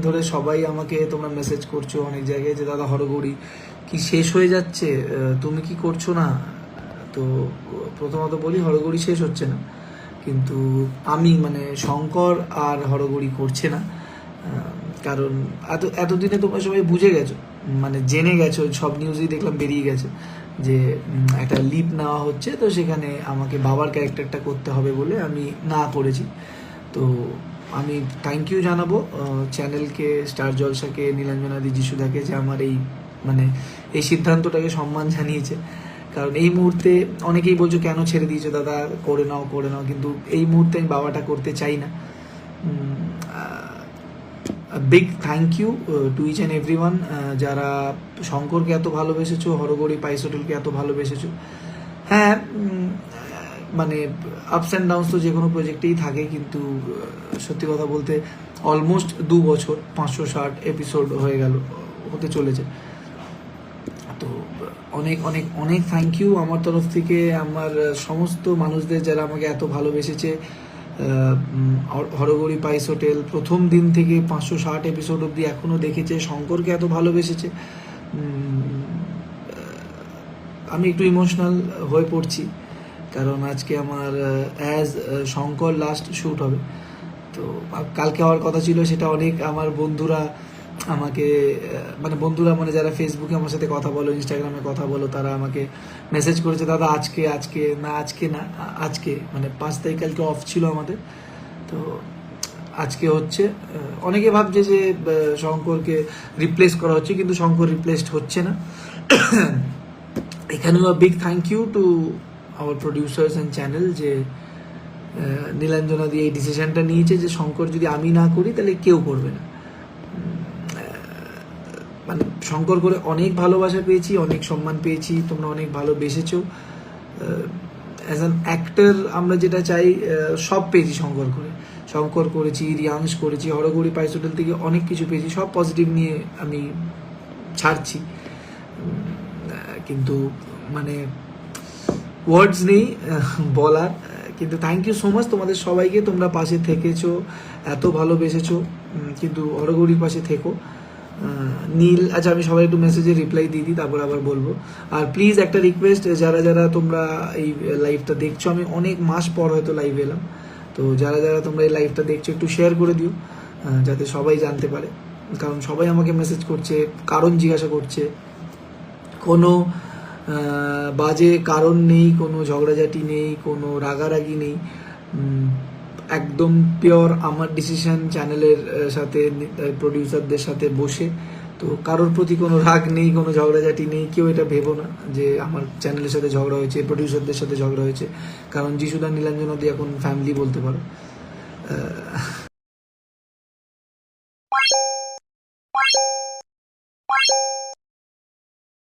ধরে সবাই আমাকে তোমরা মেসেজ করছ অনেক জায়গায় যে, দাদা, হরগৌরী, কি শেষ হয়ে যাচ্ছে? তুমি কি করছ না? তো প্রথমত বলি, হরগৌরী শেষ হচ্ছে না। কিন্তু আমি মানে শঙ্কর আর হরগৌরী করছে না। কারণ এত, এতদিনে তোমরা সবাই বুঝে গেছো মানে জেনে গেছো, সব নিউজেই দেখলাম বেরিয়ে গেছে যে একটা লিপ নেওয়া হচ্ছে। তো সেখানে আমাকে বাবার ক্যারেক্টারটা করতে হবে বলে আমি না করেছি। তো আমি থ্যাংক ইউ জানাব চ্যানেলকে স্টার জলসাকে নীলাঞ্জনাদি যিশুদাকে যে আমার এই মানে এই সিদ্ধান্তটাকে সম্মান জানিয়েছে। কারণ এই মুহূর্তে অনেকেই বলছো, কেন ছেড়ে দিয়েছ দাদা? করে নাও করে নাও। কিন্তু এই মুহূর্তে আমি বাবাটা করতে চাই না। Big thank you to each and every one যারা শঙ্করকে এত ভালোবেসেছো হরগড়ি পাইসোটেলকে এত ভালোবেসেছো। হ্যাঁ মানে আপস অ্যান্ড ডাউনস তো যে কোনো প্রজেক্টেই থাকে, কিন্তু সত্যি কথা বলতে অলমোস্ট দু বছর, পাঁচশো ষাট এপিসোড হয়ে গেল, হতে চলেছে। তো, অনেক অনেক অনেক থ্যাংক ইউ আমার তরফ থেকে, আমার সমস্ত মানুষদের যারা আমাকে এত ভালোবেসেছে হরগৌরী পাইস হোটেল, প্রথম দিন থেকে পাঁচশো ষাট এপিসোড অবধি এখনও দেখেছে, শঙ্করকে এত ভালোবেসেছে আমি একটু ইমোশনাল হয়ে পড়ছি। কারণ আজকে আমার অ্যাজ শঙ্কর লাস্ট শ্যুট হবে। তো কালকে হওয়ার কথা ছিল, সেটা অনেক আমার বন্ধুরা আমাকে মানে বন্ধুরা মানে যারা ফেসবুকে আমার সাথে কথা বলো ইনস্টাগ্রামে কথা বলো, তারা আমাকে মেসেজ করেছে, দাদা, আজকে আজকে, না আজকে না, আজকে। মানে পাঁচ তারিখ কালকে অফ ছিল আমাদের। তো আজকে হচ্ছে অনেকে ভাবছে যে শঙ্করকে রিপ্লেস করা হচ্ছে, কিন্তু শঙ্কর রিপ্লেসড হচ্ছে না। এখানেও big thank you to our producers and channel যে নীলাঞ্জনা দিয়ে এই ডিসিশনটা নিয়েছে যে, শঙ্কর যদি আমি না করি, তাহলে কেউ করবে না। মানে শঙ্কর করে অনেক ভালোবাসা পেয়েছি, অনেক সম্মান পেয়েছি, তোমরা অনেক ভালোবেসেছো। অ্যাজ অ্যান অ্যাক্টর আমরা যেটা চাই সব পেয়েছি শঙ্কর করে। শঙ্কর করেছি, রিয়াংশ করেছি, হরগৌরী পাইস হোটেল থেকে অনেক কিছু পেয়েছি, সব পজিটিভ নিয়ে আমি ছাড়ছি। কিন্তু মানে ওয়ার্ডস নেই বলার কিন্তু থ্যাংক ইউ সো মাচ তোমাদের সবাইকে, তোমরা পাশে থেকেছো, এত ভালোবেসেছো কিন্তু হরগৌরীর পাশে থেকো। নীল আচ্ছা আমি সবাই একটু মেসেজে রিপ্লাই দিয়ে দিই, তারপর আবার বলব। আর প্লিজ একটা রিকোয়েস্ট যারা যারা তোমরা এই লাইভটা দেখছ, আমি অনেক মাস পর হয়তো লাইভ এলাম, তো যারা যারা তোমরা এই লাইভটা দেখছ, একটু শেয়ার করে দিও যাতে সবাই জানতে পারে। কারণ সবাই আমাকে মেসেজ করছে, কারণ জিজ্ঞাসা করছে, কোনো বাজে কারণ নেই, কোনো ঝগড়াঝাটি নেই, কোনো রাগারাগি নেই। একদম পিওর আমার ডিসিশন চ্যানেলের সাথে প্রডিউসারদের সাথে বসে। তো কারোর প্রতি কোনো রাগ নেই, কোনো ঝগড়াঝাটি নেই, কেউ এটা ভেবো না যে আমার চ্যানেলের সাথে ঝগড়া হয়েছে প্রডিউসারদের সাথে ঝগড়া হয়েছে। কারণ যিশুদা নীলাঞ্জনা দিয়ে এখন ফ্যামিলি বলতে পারো।